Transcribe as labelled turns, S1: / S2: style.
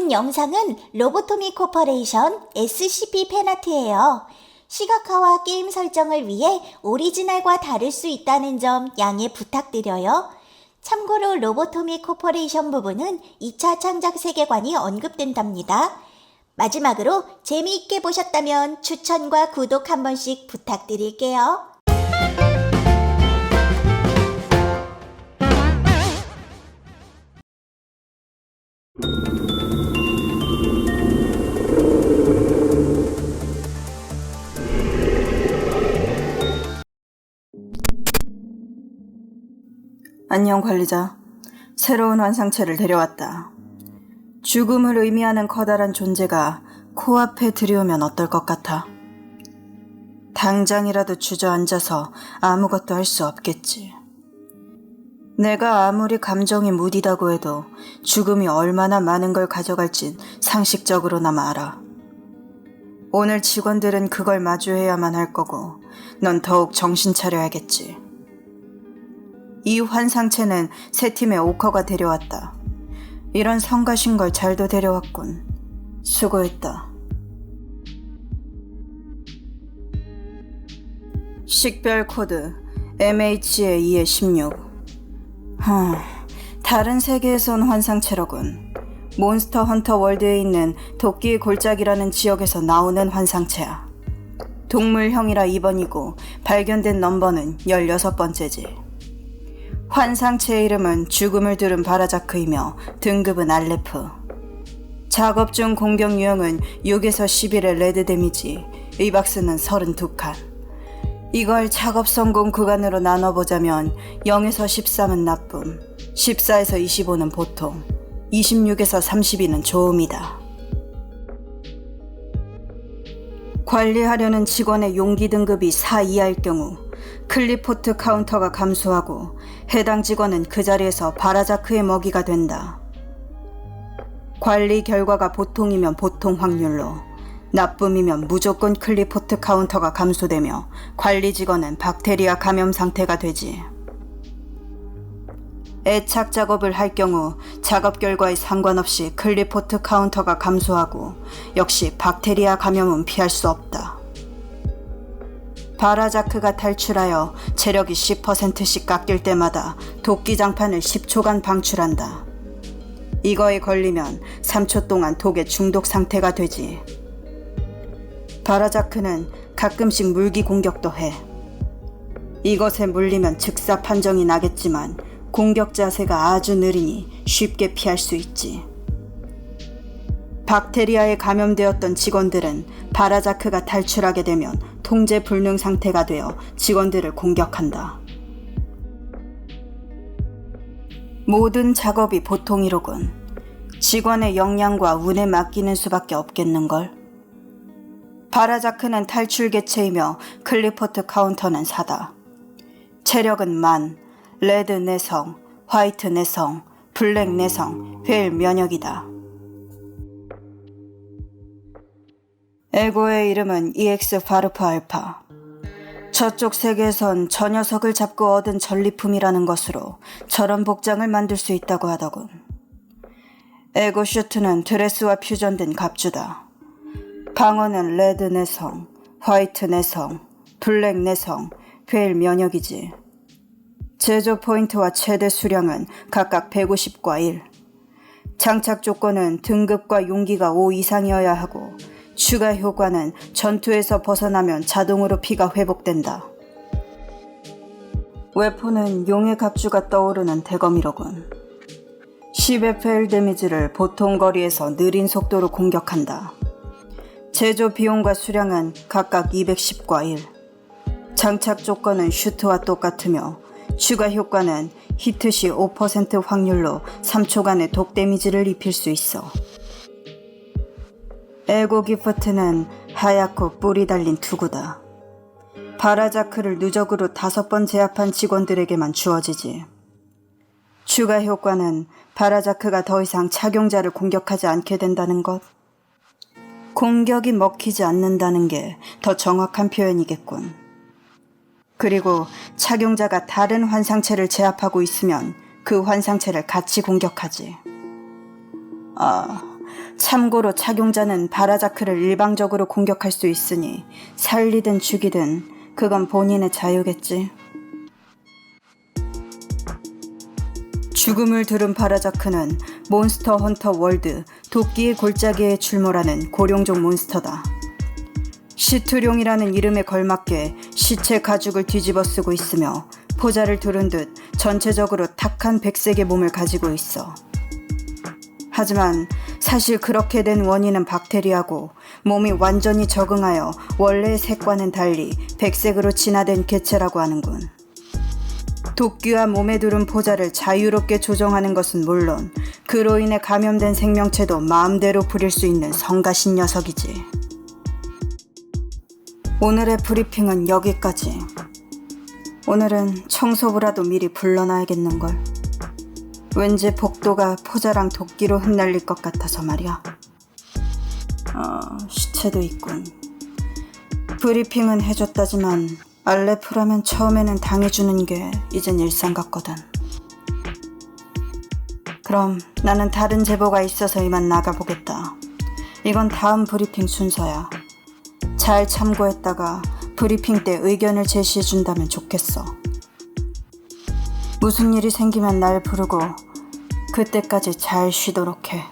S1: 본 영상은 로보토미 코퍼레이션 SCP 팬아트예요. 시각화와 게임 설정을 위해 오리지널과 다를 수 있다는 점 양해 부탁드려요. 참고로 로보토미 코퍼레이션 부분은 2차 창작 세계관이 언급된답니다. 마지막으로 재미있게 보셨다면 추천과 구독 한 번씩 부탁드릴게요.
S2: 안녕 관리자. 새로운 환상체를 데려왔다. 죽음을 의미하는 커다란 존재가 코앞에 들이오면 어떨 것 같아? 당장이라도 주저앉아서 아무것도 할 수 없겠지. 내가 아무리 감정이 무디다고 해도 죽음이 얼마나 많은 걸 가져갈진 상식적으로나마 알아. 오늘 직원들은 그걸 마주해야만 할 거고, 넌 더욱 정신 차려야겠지. 이 환상체는 새 팀의 오커가 데려왔다. 이런 성가신 걸 잘도 데려왔군. 수고했다. 식별 코드 MH의 2의 16. 하, 다른 세계에서 온 환상체로군. 몬스터 헌터 월드에 있는 도끼의 골짜기라는 지역에서 나오는 환상체야. 동물형이라 2번이고 발견된 넘버는 16번째지. 환상체의 이름은 죽음을 들은 바라자크이며 등급은 알레프. 작업 중 공격 유형은 6에서 11의 레드 데미지, 이 박스는 32칸. 이걸 작업 성공 구간으로 나눠보자면 0에서 13은 나쁨, 14에서 25는 보통, 26에서 32는 좋음이다. 관리하려는 직원의 용기 등급이 4 이하일 경우 클리포트 카운터가 감소하고 해당 직원은 그 자리에서 바라자크의 먹이가 된다. 관리 결과가 보통이면 보통 확률로, 나쁨이면 무조건 클리포트 카운터가 감소되며 관리 직원은 박테리아 감염 상태가 되지. 애착 작업을 할 경우 작업 결과에 상관없이 클리포트 카운터가 감소하고 역시 박테리아 감염은 피할 수 없다. 바라자크가 탈출하여 체력이 10%씩 깎일 때마다 도끼 장판을 10초간 방출한다. 이거에 걸리면 3초 동안 독에 중독 상태가 되지. 바라자크는 가끔씩 물기 공격도 해. 이것에 물리면 즉사 판정이 나겠지만 공격 자세가 아주 느리니 쉽게 피할 수 있지. 박테리아에 감염되었던 직원들은 바라자크가 탈출하게 되면 통제 불능 상태가 되어 직원들을 공격한다. 모든 작업이 보통이로군. 직원의 역량과 운에 맡기는 수밖에 없겠는걸. 바라자크는 탈출 개체이며 클리포트 카운터는 사다. 체력은 만, 레드 내성, 화이트 내성, 블랙 내성, 회일 면역이다. 에고의 이름은 EX 바르프 알파. 저쪽 세계에선 저 녀석을 잡고 얻은 전리품이라는 것으로 저런 복장을 만들 수 있다고 하더군. 에고 슈트는 드레스와 퓨전된 갑주다. 방어는 레드 내성, 화이트 내성, 블랙 내성, 회일 면역이지. 제조 포인트와 최대 수량은 각각 150과 1. 장착 조건은 등급과 용기가 5 이상이어야 하고 추가 효과는 전투에서 벗어나면 자동으로 피가 회복된다. 웨폰은 용의 갑주가 떠오르는 대검이로군. 10의 페일 데미지를 보통 거리에서 느린 속도로 공격한다. 제조 비용과 수량은 각각 210과 1. 장착 조건은 슈트와 똑같으며 추가 효과는 히트 시 5% 확률로 3초간의 독 데미지를 입힐 수 있어. 에고 기프트는 하얗고 뿔이 달린 투구다. 바라자크를 누적으로 다섯 번 제압한 직원들에게만 주어지지. 추가 효과는 바라자크가 더 이상 착용자를 공격하지 않게 된다는 것. 공격이 먹히지 않는다는 게 더 정확한 표현이겠군. 그리고 착용자가 다른 환상체를 제압하고 있으면 그 환상체를 같이 공격하지. 아, 참고로 착용자는 바라자크를 일방적으로 공격할 수 있으니 살리든 죽이든 그건 본인의 자유겠지. 죽음을 들은 바라자크는 몬스터 헌터 월드 도끼의 골짜기에 출몰하는 고룡종 몬스터다. 시투룡이라는 이름에 걸맞게 시체 가죽을 뒤집어 쓰고 있으며 포자를 두른 듯 전체적으로 탁한 백색의 몸을 가지고 있어. 하지만 사실 그렇게 된 원인은 박테리아고 몸이 완전히 적응하여 원래의 색과는 달리 백색으로 진화된 개체라고 하는군. 도끼와 몸에 두른 포자를 자유롭게 조정하는 것은 물론 그로 인해 감염된 생명체도 마음대로 부릴 수 있는 성가신 녀석이지. 오늘의 브리핑은 여기까지. 오늘은 청소부라도 미리 불러놔야겠는걸. 왠지 복도가 포자랑 도끼로 흩날릴 것 같아서 말이야. 아, 시체도 있군. 브리핑은 해줬다지만 알레프라면 처음에는 당해주는 게 이젠 일상 같거든. 그럼 나는 다른 제보가 있어서 이만 나가보겠다. 이건 다음 브리핑 순서야. 잘 참고했다가 브리핑 때 의견을 제시해준다면 좋겠어. 무슨 일이 생기면 날 부르고 그때까지 잘 쉬도록 해.